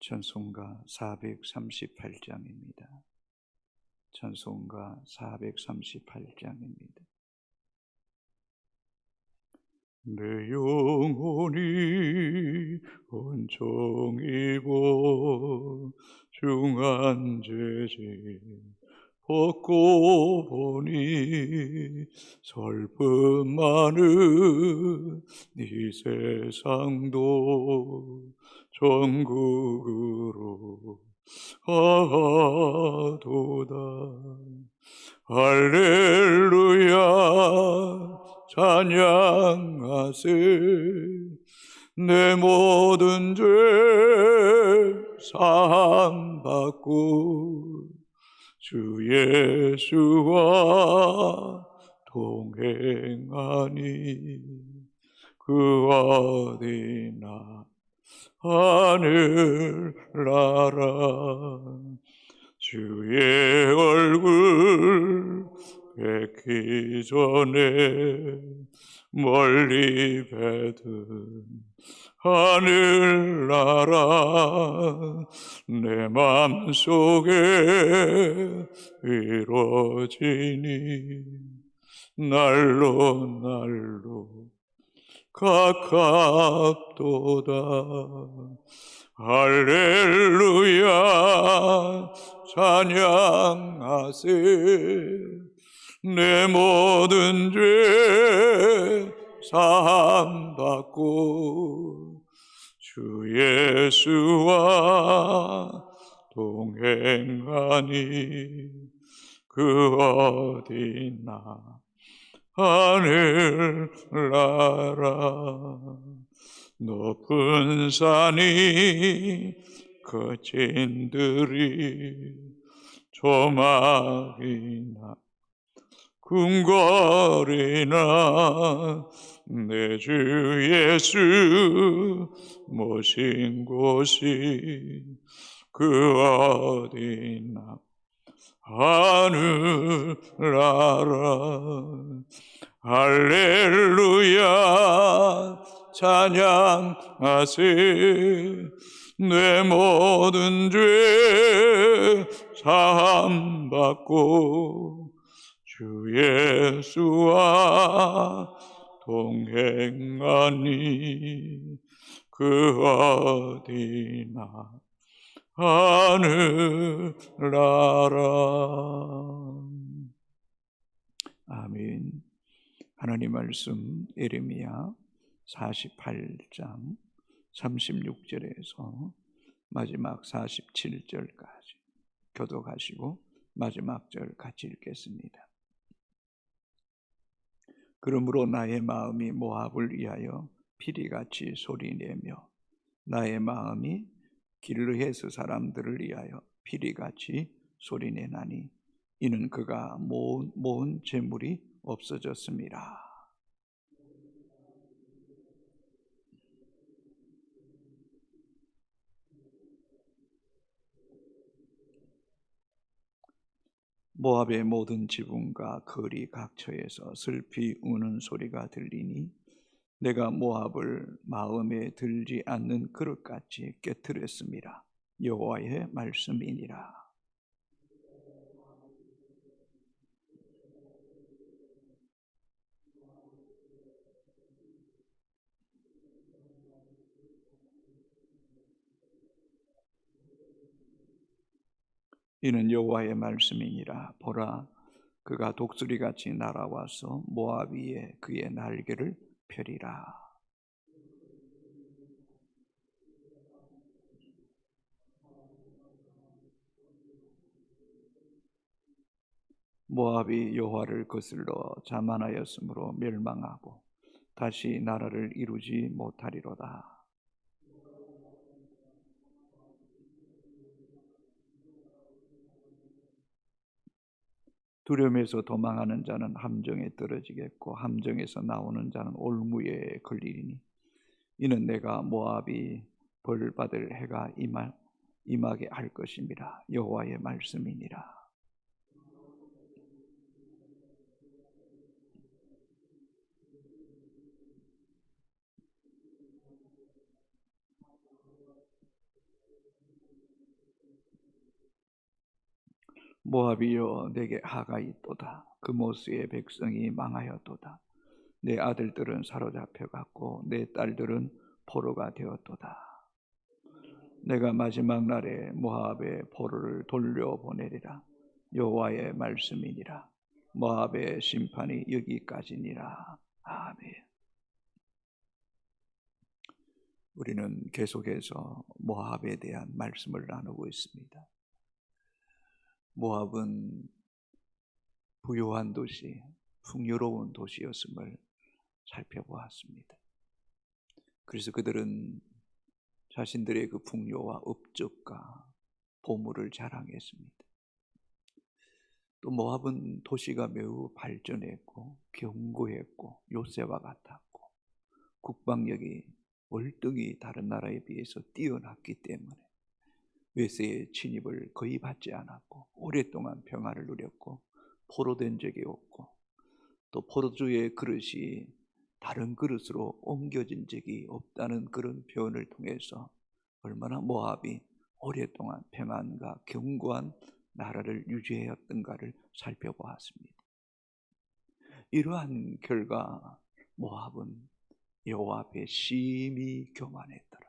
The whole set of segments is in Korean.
찬송가 438장입니다. 찬송가 438장입니다. 내 영혼이 온종이 보중한 죄짐 벗고 보니 설품 많은 이 세상도 전국으로 가도다. 할렐루야 찬양하세 내 모든 죄 사함받고 주 예수와 동행하니 그 어디나 하늘 나라. 주의 얼굴 뵙기 전에 멀리 뵈든 하늘나라 내 맘속에 이루어지니 날로 날로 가깝도다. 할렐루야 찬양하세 내 모든 죄 사함 받고 주 예수와 동행하니 그 어디나 하늘나라. 높은 산이 거친들이 조막이나 궁궐이나 내 주 예수 모신 곳이 그 어디나 하늘나라. 할렐루야 찬양하세 내 모든 죄 사함받고 주 예수와 동행하니 그 어디나 하늘나라 아멘 하나님 말씀 에레미야 48장 36절에서 마지막 47절까지 교독하시고 마지막 절 같이 읽겠습니다. 그러므로 나의 마음이 모압을 위하여 피리같이 소리내며 나의 마음이 길르헤스 사람들을 위하여 피리같이 소리내나니 이는 그가 모은, 모은 재물이 없어졌습니다. 모압의 모든 지붕과 거리 각처에서 슬피 우는 소리가 들리니 내가 모압을 마음에 들지 않는 그릇같이 깨뜨렸습니다. 여호와의 말씀이니라. 이는 여호와의 말씀이니라 보라 그가 독수리같이 날아와서 모압 위에 그의 날개를 펴리라 모압이 여호와를 거슬러 자만하였으므로 멸망하고 다시 나라를 이루지 못하리로다. 두려움에서 도망하는 자는 함정에 떨어지겠고 함정에서 나오는 자는 올무에 걸리리니 이는 내가 모압이 벌 받을 해가 임하, 임하게 할 것입니다. 여호와의 말씀이니라. 모압이여 내게 하가 있도다. 그 모스의 백성이 망하였도다. 내 아들들은 사로잡혀 갔고 내 딸들은 포로가 되었도다. 내가 마지막 날에 모압의 포로를 돌려보내리라. 여호와의 말씀이니라. 모압의 심판이 여기까지니라. 아멘. 우리는 계속해서 모압에 대한 말씀을 나누고 있습니다. 모압은 부유한 도시, 풍요로운 도시였음을 살펴보았습니다. 그래서 그들은 자신들의 그 풍요와 업적과 보물을 자랑했습니다. 또 모압은 도시가 매우 발전했고 견고했고 요새와 같았고 국방력이 월등히 다른 나라에 비해서 뛰어났기 때문에 외세의 침입을 거의 받지 않았고 오랫동안 평화를 누렸고 포로된 적이 없고 또 포로주의 그릇이 다른 그릇으로 옮겨진 적이 없다는 그런 표현을 통해서 얼마나 모압이 오랫동안 평안과 견고한 나라를 유지해왔던가를 살펴보았습니다. 이러한 결과 모압은 여호와 앞에 심히 교만했더라.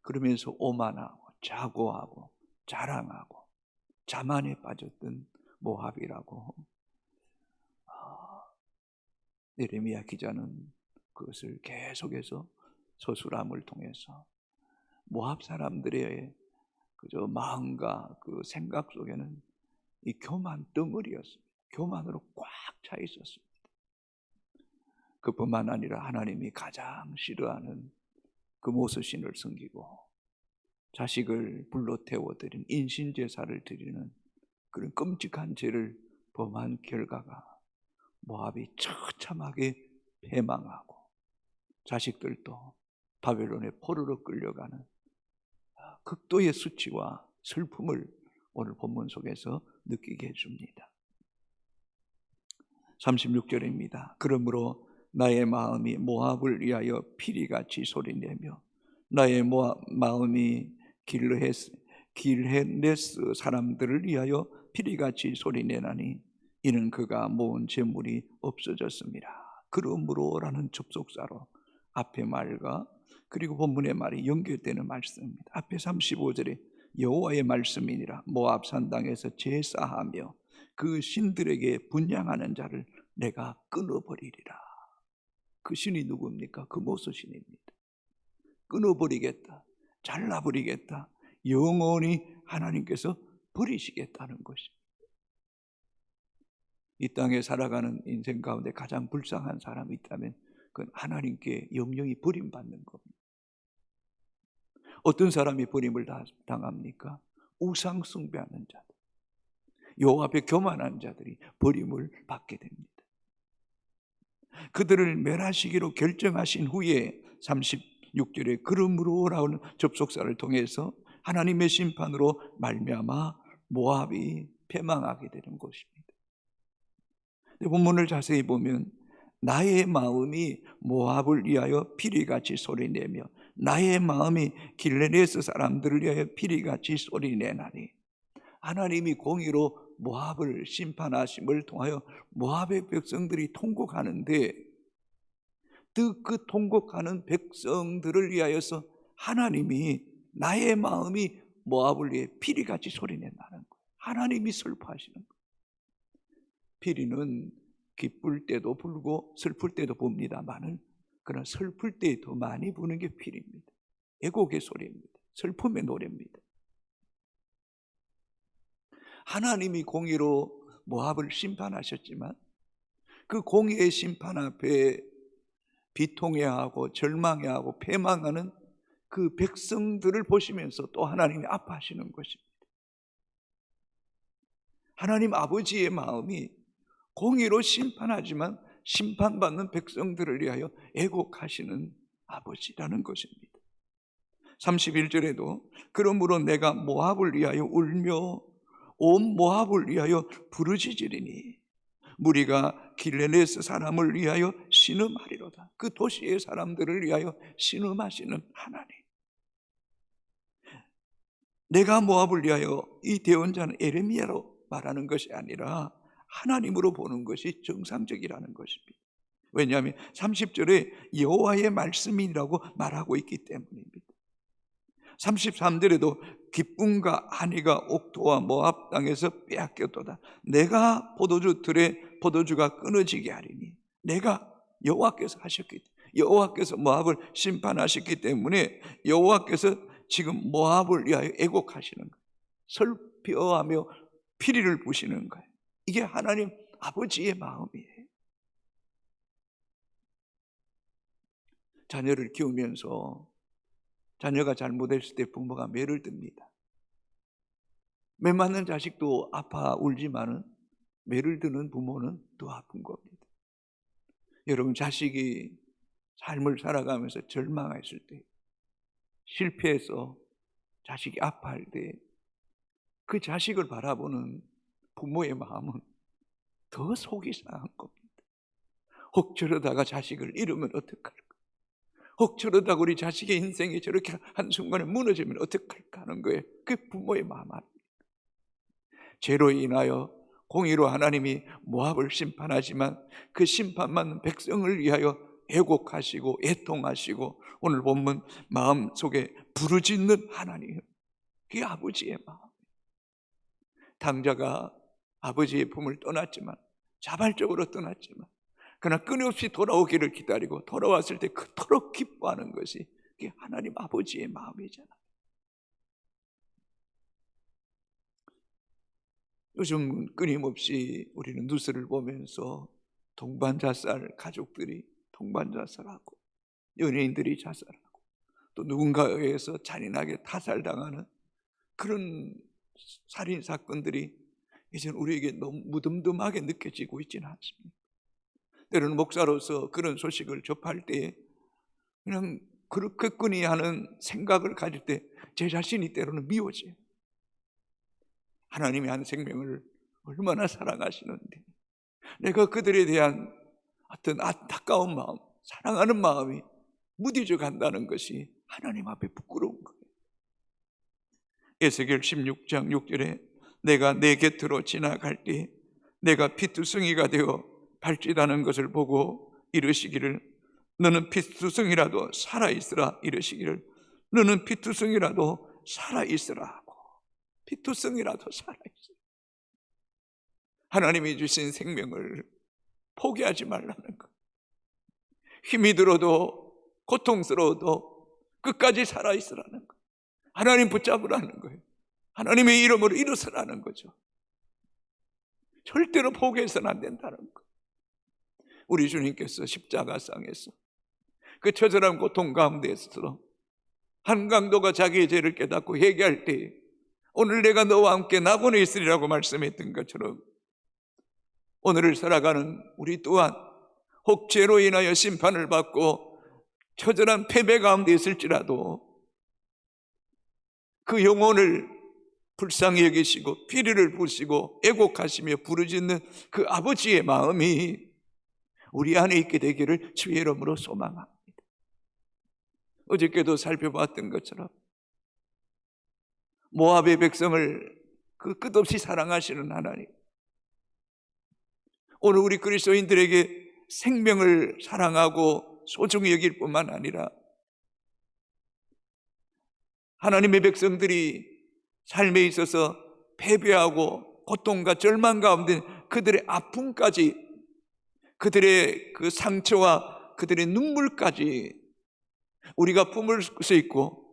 그러면서 오만하고 자고하고 자랑하고 자만에 빠졌던 모압이라고 예레미야 기자는 그것을 계속해서 서술함을 통해서 모압 사람들의 그저 마음과 그 생각 속에는 이 교만 덩어리였습니다. 교만으로 꽉 차 있었습니다. 그뿐만 아니라 하나님이 가장 싫어하는 그 모서신을 섬기고 자식을 불러 태워드린 인신제사를 드리는 그런 끔찍한 죄를 범한 결과가 모압이 처참하게 패망하고 자식들도 바벨론의 포로로 끌려가는 극도의 수치와 슬픔을 오늘 본문 속에서 느끼게 해줍니다. 36절입니다. 그러므로 나의 마음이 모압을 위하여 피리같이 소리내며 나의 모압 마음이 길헤스 길헤네스 사람들을 위하여 피리같이 소리내나니 이는 그가 모은 재물이 없어졌습니다. 그러므로라는 접속사로 앞에 말과 그리고 본문의 말이 연결되는 말씀입니다. 앞에 35절에 여호와의 말씀이니라 모압 산당에서 제사하며 그 신들에게 분양하는 자를 내가 끊어버리리라. 그 신이 누굽니까? 그 모서 신입니다. 끊어버리겠다. 잘라버리겠다. 영원히 하나님께서 버리시겠다는 것입니다. 이 땅에 살아가는 인생 가운데 가장 불쌍한 사람이 있다면 그건 하나님께 영영이 버림받는 겁니다. 어떤 사람이 버림을 당합니까? 우상 숭배하는 자들. 여호와 앞에 교만한 자들이 버림을 받게 됩니다. 그들을 멸하시기로 결정하신 후에 36절에 그러므로라는 접속사를 통해서 하나님의 심판으로 말미암아 모압이 패망하게 되는 것입니다. 본문을 자세히 보면 나의 마음이 모압을 위하여 피리같이 소리내며 나의 마음이 길레네스 사람들을 위하여 피리같이 소리내나니 하나님이 공의로 모압을 심판하심을 통하여 모압의 백성들이 통곡하는데 그 통곡하는 백성들을 위하여서 하나님이 나의 마음이 모압을 위해 피리같이 소리낸다는 거예요. 하나님이 슬퍼하시는 거예요. 피리는 기쁠 때도 불고 슬플 때도 봅니다만은 그러나 슬플 때 더 많이 부는 게 피리입니다. 애곡의 소리입니다. 슬픔의 노래입니다. 하나님이 공의로 모압을 심판하셨지만 그 공의의 심판 앞에 비통해하고 절망해하고 패망하는 그 백성들을 보시면서 또 하나님이 아파하시는 것입니다. 하나님 아버지의 마음이 공의로 심판하지만 심판받는 백성들을 위하여 애곡하시는 아버지라는 것입니다. 31절에도 그러므로 내가 모압을 위하여 울며 온 모압을 위하여 부르짖으리니 무리가 길레네스 사람을 위하여 신음하리로다. 그 도시의 사람들을 위하여 신음하시는 하나님. 내가 모압을 위하여 이 대언자는 에레미야로 말하는 것이 아니라 하나님으로 보는 것이 정상적이라는 것입니다. 왜냐하면 30절에 여호와의 말씀이라고 말하고 있기 때문입니다. 33절에도 기쁨과 한이가 옥토와 모압 땅에서 빼앗겼도다. 내가 포도주 틀에 포도주가 끊어지게 하리니 내가 여호와께서 하셨기 여호와께서 모압을 심판하셨기 때문에 여호와께서 지금 모압을 위하여 애곡하시는 거예요. 슬퍼하며 피리를 부시는 거예요. 이게 하나님 아버지의 마음이에요. 자녀를 키우면서 자녀가 잘못했을 때 부모가 매를 듭니다. 매 맞는 자식도 아파 울지만은 매를 드는 부모는 더 아픈 겁니다. 여러분 자식이 삶을 살아가면서 절망했을 때, 실패해서 자식이 아파할 때, 그 자식을 바라보는 부모의 마음은 더 속이 상한 겁니다. 혹 저러다가 자식을 잃으면 어떡할까? 혹 저러다가 우리 자식의 인생이 저렇게 한순간에 무너지면 어떡할까 하는 거예요. 그 부모의 마음 아닙니까? 죄로 인하여 공의로 하나님이 모압을 심판하지만 그 심판만 백성을 위하여 애곡하시고 애통하시고 오늘 본문 마음 속에 부르짖는 하나님 그게 아버지의 마음 당자가 아버지의 품을 떠났지만 자발적으로 떠났지만 그러나 끊임없이 돌아오기를 기다리고 돌아왔을 때 그토록 기뻐하는 것이 그게 하나님 아버지의 마음이잖아. 요즘 끊임없이 우리는 뉴스를 보면서 동반 자살 가족들이 동반 자살하고 연예인들이 자살하고 또 누군가에 의해서 잔인하게 타살당하는 그런 살인 사건들이 이제 우리에게 너무 무덤덤하게 느껴지고 있지는 않습니다. 때로는 목사로서 그런 소식을 접할 때 그냥 그렇겠거니 하는 생각을 가질 때 제 자신이 때로는 미워져요. 하나님이 한 생명을 얼마나 사랑하시는데 내가 그들에 대한 어떤 안타까운 마음, 사랑하는 마음이 무디져 간다는 것이 하나님 앞에 부끄러운 거예요. 에스겔 16장 6절에 내가 내 곁으로 지나갈 때 내가 피투성이가 되어 발짓하는 것을 보고 이르시기를 너는 피투성이라도 살아 있으라 이르시기를 너는 피투성이라도 살아 있으라 하고 피투성이라도 살아 있으라. 하나님이 주신 생명을 포기하지 말라는 것. 힘이 들어도 고통스러워도 끝까지 살아 있으라는 것. 하나님 붙잡으라는 거예요. 하나님의 이름으로 일어서라는 거죠. 절대로 포기해서는 안 된다는 것 우리 주님께서 십자가상에서 그 처절한 고통 가운데서 한강도가 자기의 죄를 깨닫고 회개할 때 오늘 내가 너와 함께 낙원에 있으리라고 말씀했던 것처럼 오늘을 살아가는 우리 또한 혹 죄로 인하여 심판을 받고 처절한 패배 가운데 있을지라도 그 영혼을 불쌍히 여기시고 피리를 부시고 애곡하시며 부르짖는 그 아버지의 마음이 우리 안에 있게 되기를 주의 이름으로 소망합니다. 어저께도 살펴봤던 것처럼 모압의 백성을 그 끝없이 사랑하시는 하나님. 오늘 우리 그리스도인들에게 생명을 사랑하고 소중히 여길 뿐만 아니라 하나님의 백성들이 삶에 있어서 패배하고 고통과 절망 가운데 그들의 아픔까지 그들의 그 상처와 그들의 눈물까지 우리가 품을 수 있고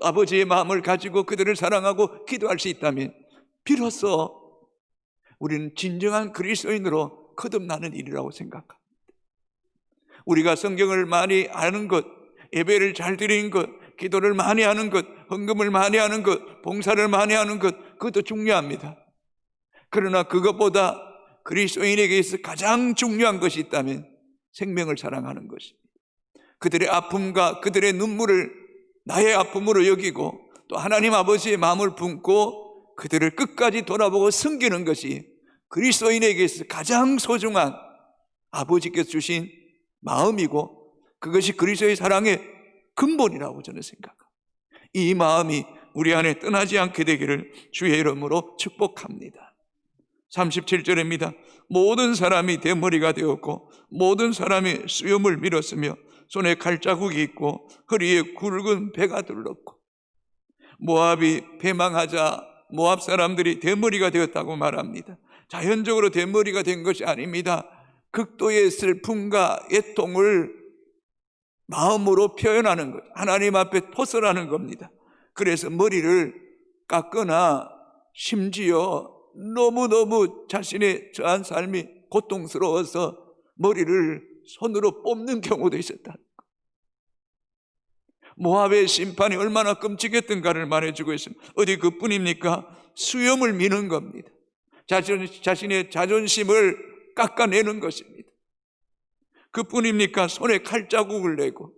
아버지의 마음을 가지고 그들을 사랑하고 기도할 수 있다면 비로소 우리는 진정한 그리스도인으로 거듭나는 일이라고 생각합니다. 우리가 성경을 많이 아는 것, 예배를 잘 드리는 것, 기도를 많이 하는 것, 헌금을 많이 하는 것, 봉사를 많이 하는 것, 그것도 중요합니다. 그러나 그것보다 그리스도인에게 서 가장 중요한 것이 있다면 생명을 사랑하는 것입니다. 그들의 아픔과 그들의 눈물을 나의 아픔으로 여기고 또 하나님 아버지의 마음을 품고 그들을 끝까지 돌아보고 섬기는 것이 그리스도인에게서 가장 소중한 아버지께서 주신 마음이고 그것이 그리스도의 사랑의 근본이라고 저는 생각합니다. 이 마음이 우리 안에 떠나지 않게 되기를 주의 이름으로 축복합니다. 37절입니다. 모든 사람이 대머리가 되었고 모든 사람이 수염을 밀었으며 손에 칼자국이 있고 허리에 굵은 배가 둘렀고 모압이 패망하자 모압 사람들이 대머리가 되었다고 말합니다. 자연적으로 대머리가 된 것이 아닙니다. 극도의 슬픔과 애통을 마음으로 표현하는 것, 하나님 앞에 토설하는 겁니다. 그래서 머리를 깎거나 심지어 너무너무 자신의 저한 삶이 고통스러워서 머리를 손으로 뽑는 경우도 있었다. 모압의 심판이 얼마나 끔찍했던가를 말해주고 있습니다. 어디 그뿐입니까? 수염을 미는 겁니다. 자신, 자신의 자존심을 깎아내는 것입니다. 그뿐입니까? 손에 칼자국을 내고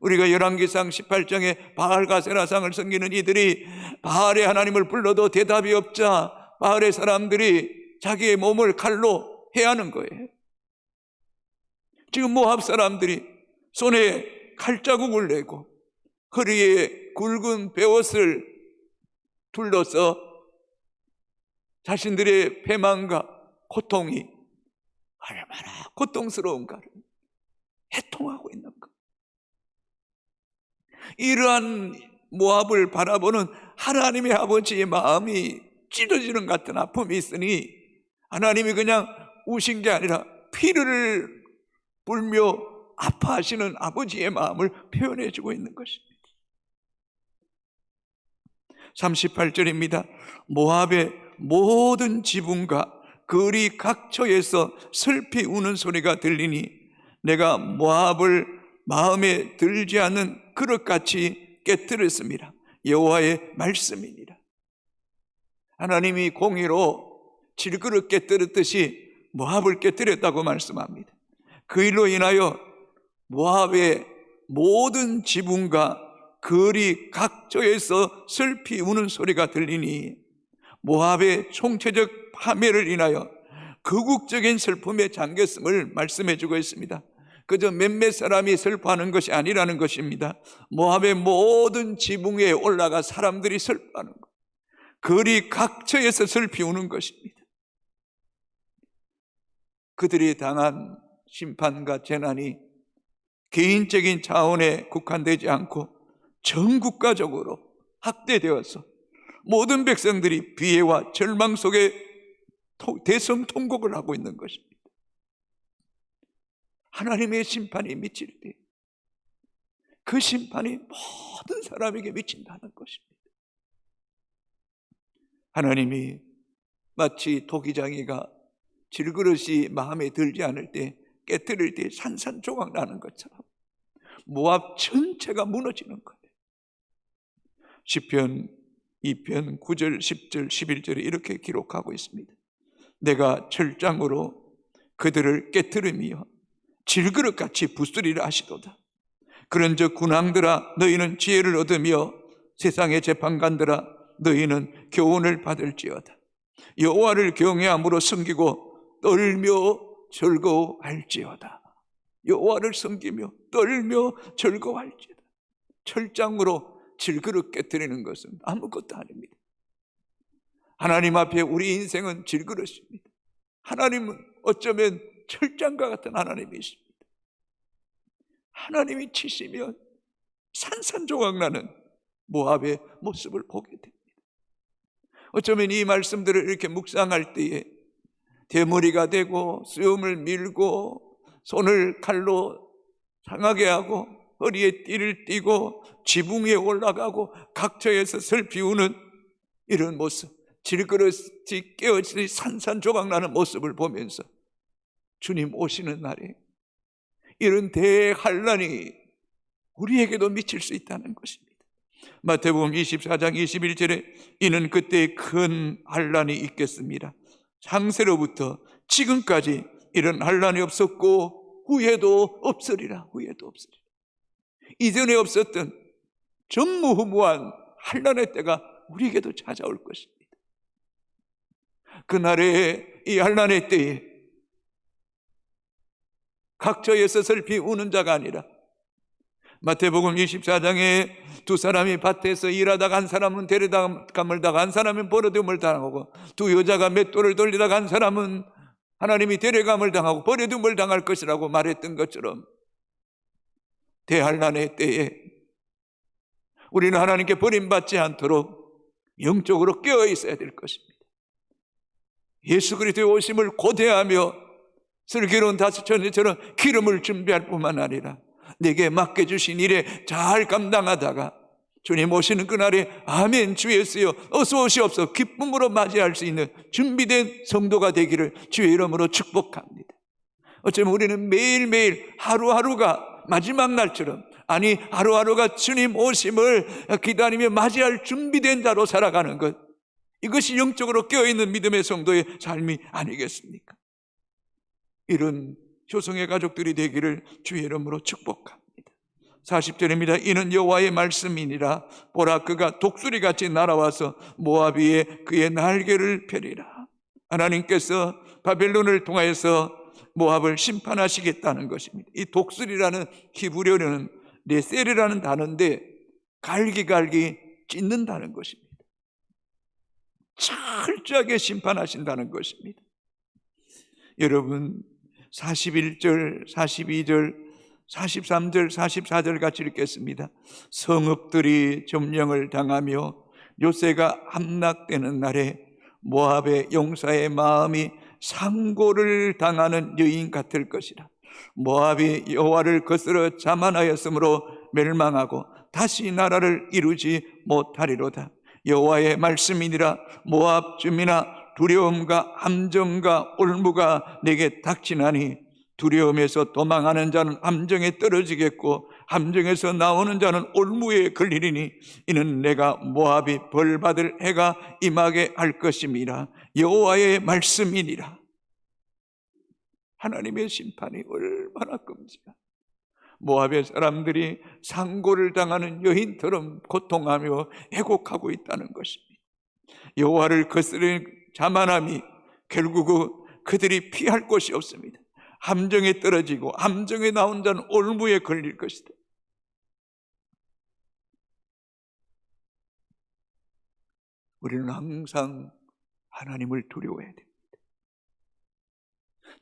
우리가 열왕기상 18장에 바알과 세라상을 섬기는 이들이 바알의 하나님을 불러도 대답이 없자 바알의 사람들이 자기의 몸을 칼로 해하는 거예요. 지금 모압 사람들이 손에 칼자국을 내고 허리에 굵은 베옷을 둘러서 자신들의 패망과 고통이 얼마나 고통스러운가를 해통하고 있는 것. 이러한 모압을 바라보는 하나님의 아버지의 마음이 찢어지는 같은 아픔이 있으니 하나님이 그냥 우신 게 아니라 피를 불며 아파하시는 아버지의 마음을 표현해 주고 있는 것입니다. 38절입니다. 모압의 모든 지붕과 거리 각처에서 슬피 우는 소리가 들리니 내가 모압을 마음에 들지 않는 그릇같이 깨뜨렸습니다. 여호와의 말씀입니다. 하나님이 공의로 질그릇 깨뜨렸듯이 모압을 깨뜨렸다고 말씀합니다. 그 일로 인하여 모압의 모든 지붕과 거리 각처에서 슬피 우는 소리가 들리니 모압의 총체적 파멸을 인하여 거국적인 슬픔에 잠겼음을 말씀해 주고 있습니다. 그저 몇몇 사람이 슬퍼하는 것이 아니라는 것입니다. 모압의 모든 지붕에 올라가 사람들이 슬퍼하는 것. 거리 각처에서 슬피 우는 것입니다. 그들이 당한 심판과 재난이 개인적인 차원에 국한되지 않고 전 국가적으로 확대되어서 모든 백성들이 비애와 절망 속에 대성 통곡을 하고 있는 것입니다. 하나님의 심판이 미칠 때 그 심판이 모든 사람에게 미친다는 것입니다. 하나님이 마치 토기장이가 질그릇이 마음에 들지 않을 때 깨뜨릴 때 산산조각 나는 것처럼 모압 전체가 무너지는 거예요. 시편 2편 9절, 10절, 11절에 이렇게 기록하고 있습니다. 내가 철장으로 그들을 깨뜨리며 질그릇같이 부스리라 하시도다. 그런즉 군왕들아 너희는 지혜를 얻으며 세상의 재판관들아 너희는 교훈을 받을지어다. 여호와를 경외함으로 섬기고 떨며 즐거워할지어다. 여호와를 섬기며 떨며 즐거워할지어다. 철장으으로 질그릇 깨뜨리는 것은 아무것도 아닙니다. 하나님 앞에 우리 인생은 질그릇입니다. 하나님은 어쩌면 철장과 같은 하나님이십니다. 하나님이 치시면 산산조각 나는 모압의 모습을 보게 됩니다. 어쩌면 이 말씀들을 이렇게 묵상할 때에 대머리가 되고 수염을 밀고 손을 칼로 상하게 하고 허리에 띠를 띠고 지붕 위에 올라가고 각처에서 슬피 우는 이런 모습 질그릇이 깨어지듯이 산산조각 나는 모습을 보면서 주님 오시는 날에 이런 대환란이 우리에게도 미칠 수 있다는 것입니다. 마태복음 24장 21절에 이는 그때 큰 환란이 있겠습니다. 창세로부터 지금까지 이런 환란이 없었고 후에도 없으리라. 후에도 없으리라. 이전에 없었던 전무후무한 환란의 때가 우리에게도 찾아올 것입니다. 그날의 이 환란의 때에 각처에 서슬피 우는 자가 아니라 마태복음 24장에 두 사람이 밭에서 일하다가 한 사람은 데려다감을 당한 한 사람은 버려둠을 당하고 두 여자가 맷돌을 돌리다가 한 사람은 하나님이 데려감을 당하고 버려둠을 당할 것이라고 말했던 것처럼 대한란의 때에 우리는 하나님께 버림받지 않도록 영적으로 깨어 있어야 될 것입니다. 예수 그리스도의 오심을 고대하며 슬기로운 다섯 천리처럼 기름을 준비할 뿐만 아니라 내게 맡겨주신 일에 잘 감당하다가 주님 오시는 그날에 아멘 주 예수여 어서 오시옵소서 기쁨으로 맞이할 수 있는 준비된 성도가 되기를 주의 이름으로 축복합니다. 어쩌면 우리는 매일매일 하루하루가 마지막 날처럼 아니 하루하루가 주님 오심을 기다리며 맞이할 준비된 자로 살아가는 것 이것이 영적으로 깨어있는 믿음의 성도의 삶이 아니겠습니까? 이런 효성의 가족들이 되기를 주의 이름으로 축복합니다. 40절입니다. 이는 여호와의 말씀이니라 보라 그가 독수리같이 날아와서 모압 위에 그의 날개를 펴리라. 하나님께서 바벨론을 통하여서 모압을 심판하시겠다는 것입니다. 이 독수리라는 히브리어는 네셀이라는 단어인데 갈기갈기 찢는다는 것입니다. 철저하게 심판하신다는 것입니다. 여러분 41절, 42절, 43절, 44절 같이 읽겠습니다. 성읍들이 점령을 당하며 요새가 함락되는 날에 모압의 용사의 마음이 상고를 당하는 여인 같을 것이라. 모압이 여호와를 거스러 자만하였으므로 멸망하고 다시 나라를 이루지 못하리로다. 여호와의 말씀이니라 모압 주민아 두려움과 함정과 올무가 내게 닥치나니 두려움에서 도망하는 자는 함정에 떨어지겠고 함정에서 나오는 자는 올무에 걸리리니 이는 내가 모압이 벌 받을 해가 임하게 할 것임이라 여호와의 말씀이니라. 하나님의 심판이 얼마나 끔찍한 모압의 사람들이 상고를 당하는 여인처럼 고통하며 애곡하고 있다는 것입니다. 여호와를 거스르는 자만함이 결국 그들이 피할 곳이 없습니다 함정에 떨어지고 함정에 나온 자는 올무에 걸릴 것이다. 우리는 항상 하나님을 두려워해야 됩니다.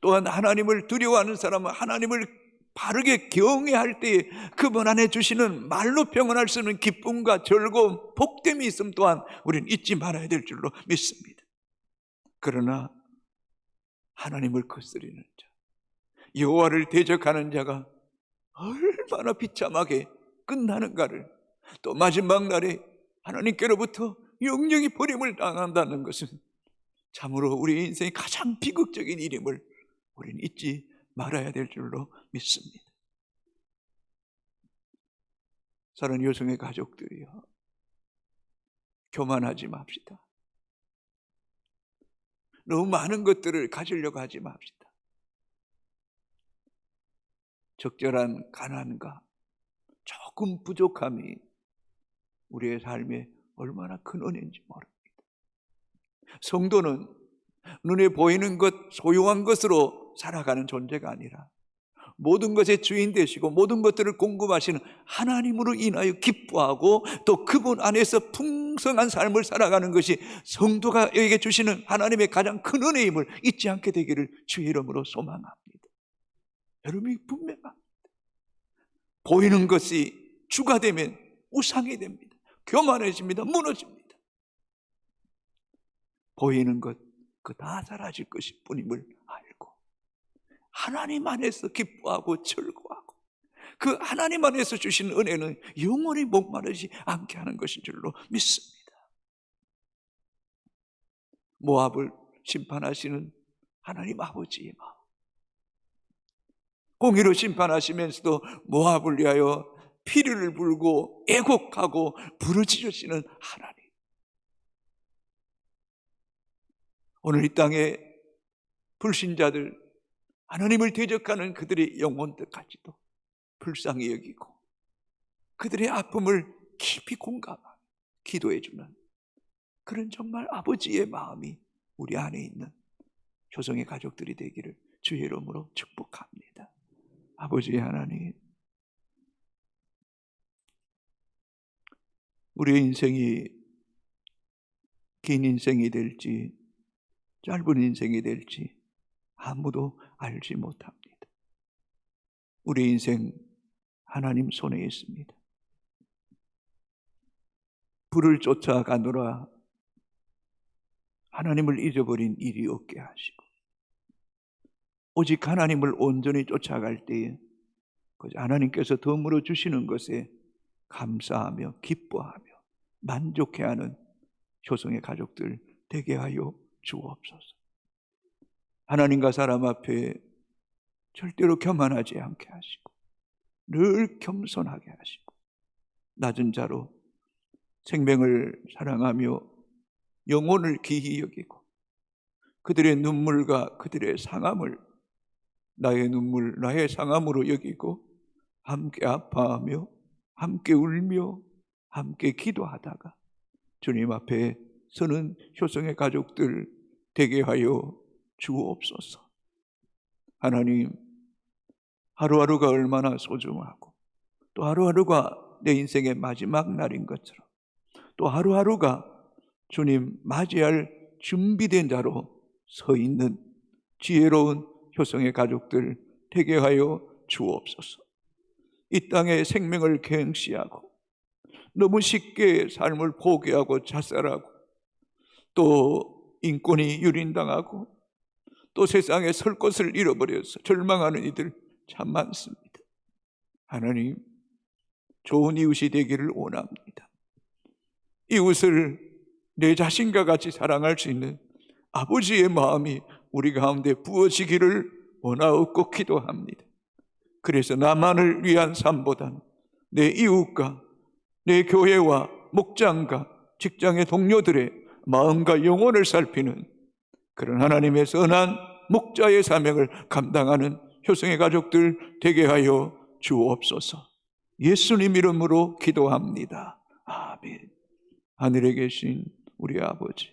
또한 하나님을 두려워하는 사람은 하나님을 바르게 경외할 때에 그분 안에 주시는 말로 평언할 수 있는 기쁨과 즐거움, 복됨이 있음 또한 우리는 잊지 말아야 될 줄로 믿습니다. 그러나 하나님을 거스리는 자, 여호와를 대적하는 자가 얼마나 비참하게 끝나는가를 또 마지막 날에 하나님께로부터 영영이 버림을 당한다는 것은 참으로 우리 인생의 가장 비극적인 일임을 우리는 잊지 말아야 될 줄로 믿습니다. 사는 여성의 가족들이요. 교만하지 맙시다. 너무 많은 것들을 가지려고 하지 맙시다. 적절한 가난과 조금 부족함이 우리의 삶에 얼마나 큰 은혜인지 모릅니다. 성도는 눈에 보이는 것, 소유한 것으로 살아가는 존재가 아니라 모든 것의 주인 되시고 모든 것들을 공급하시는 하나님으로 인하여 기뻐하고 또 그분 안에서 풍성한 삶을 살아가는 것이 성도가 여기에 주시는 하나님의 가장 큰 은혜임을 잊지 않게 되기를 주의 이름으로 소망합니다. 여러분이 분명합니다. 보이는 것이 주가 되면 우상이 됩니다. 교만해집니다. 무너집니다. 보이는 것, 그 다 사라질 것일 뿐임을 알고, 하나님 안에서 기뻐하고 즐거워하고, 그 하나님 안에서 주신 은혜는 영원히 목마르지 않게 하는 것인 줄로 믿습니다. 모압을 심판하시는 하나님 아버지의 마음. 공의로 심판하시면서도 모압을 위하여 피를 불고 애곡하고 부르짖으시는 하나님. 오늘 이 땅에 불신자들 하나님을 대적하는 그들의 영혼들까지도 불쌍히 여기고 그들의 아픔을 깊이 공감하며 기도해 주는 그런 정말 아버지의 마음이 우리 안에 있는 조성의 가족들이 되기를 주의 이름으로 축복합니다. 아버지 하나님, 우리의 인생이 긴 인생이 될지 짧은 인생이 될지 아무도 알지 못합니다. 우리 인생 하나님 손에 있습니다. 불을 쫓아가노라 하나님을 잊어버린 일이 없게 하시고 오직 하나님을 온전히 쫓아갈 때에 그 하나님께서 덤으로 주시는 것에 감사하며 기뻐하며 만족해하는 효성의 가족들 되게 하여 주옵소서. 하나님과 사람 앞에 절대로 교만하지 않게 하시고 늘 겸손하게 하시고 낮은 자로 생명을 사랑하며 영혼을 기히 여기고 그들의 눈물과 그들의 상함을 나의 눈물, 나의 상함으로 여기고 함께 아파하며 함께 울며 함께 기도하다가 주님 앞에 서는 효성의 가족들 되게 하여 주옵소서. 하나님, 하루하루가 얼마나 소중하고 또 하루하루가 내 인생의 마지막 날인 것처럼 또 하루하루가 주님 맞이할 준비된 자로 서 있는 지혜로운 효성의 가족들 되게 하여 주옵소서. 이 땅에 생명을 갱시하고 너무 쉽게 삶을 포기하고 자살하고 또 인권이 유린당하고 또 세상에 설 것을 잃어버려서 절망하는 이들 참 많습니다. 하나님, 좋은 이웃이 되기를 원합니다. 이웃을 내 자신과 같이 사랑할 수 있는 아버지의 마음이 우리 가운데 부어지기를 원하옵고 기도합니다. 그래서 나만을 위한 삶보단 내 이웃과 내 교회와 목장과 직장의 동료들의 마음과 영혼을 살피는 그런 하나님의 선한 목자의 사명을 감당하는 효성의 가족들 되게 하여 주옵소서. 예수님 이름으로 기도합니다. 아멘. 하늘에 계신 우리 아버지,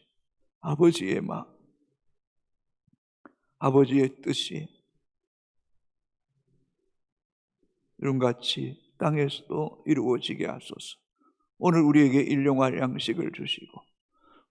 아버지의 마음, 아버지의 뜻이 이런 같이 땅에서도 이루어지게 하소서. 오늘 우리에게 일용할 양식을 주시고